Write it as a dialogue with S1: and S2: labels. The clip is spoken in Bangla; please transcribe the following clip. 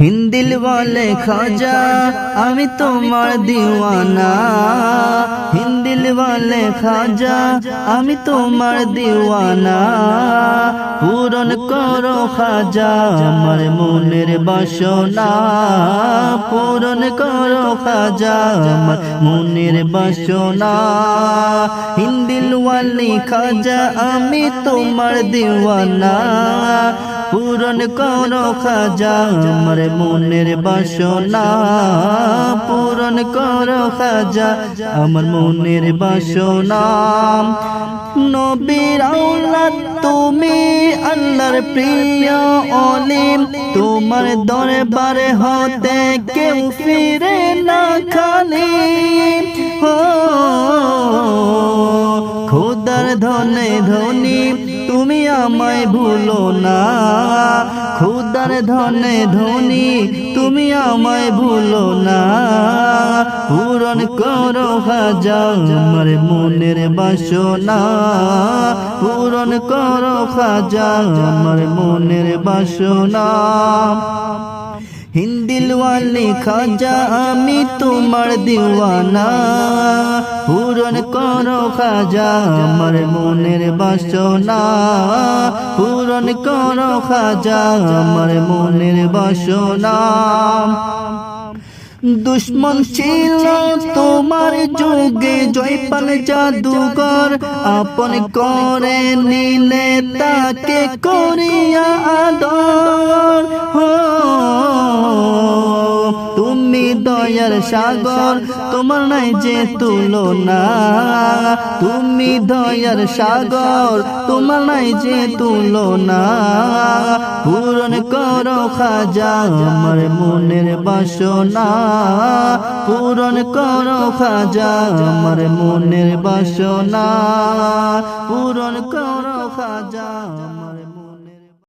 S1: হিন্দিল বলে খাজা, আমি তোমার দিওয়ানা। হিন্দিল বলে খাজা, আমি তোমার দিওয়ানা। পূরণ করো খাজা, আমার মনের বাসনা। পূরণ করো খাজা আমার মনের বাসনা। হিন্দিলওয়ালি খাজা, আমি তোমার দিওয়ানা। পূরণ করো খাজা আমার মনের বাসনা। করো খাজা, আমার মনের বাসনা। নবীর আওলাদ, তুমি আল্লাহর প্রিয় অলিম। তোমার দরবারে হতে কেউ ফিরে না খালি। হো, খোদার ধনে ধনী, তুমি আমায় ভুলো না। খুদার ধনে ধনী, তুমি আমায় ভুলো না। পূরণ করো খাজা আমার মনের বাসনা। পূরণ করো খাজা আমার মনের বাসনা। হিন্দিল ওয়ালি খাজা, আমি তোমার দিওয়ানা। পূরণ করো খাজা আমার মনের বাসনা। পূরণ করো খাজা আমার মনের বাসনা। দুশ্মন ছিল তোমার যুগে জয়পাল জাদুকর আপন করে নিলে তাকে করিয়া আদর। সাগর, তোমার নাই যে তুলনা। তুমি দয়ার সাগর, তোমার নাই যে তুলনা। পূরণ করো খাজা আমার মনের বাসনা। পূরণ করো খাজা আমার মনের বাসনা। পূরণ করো খাজা আমার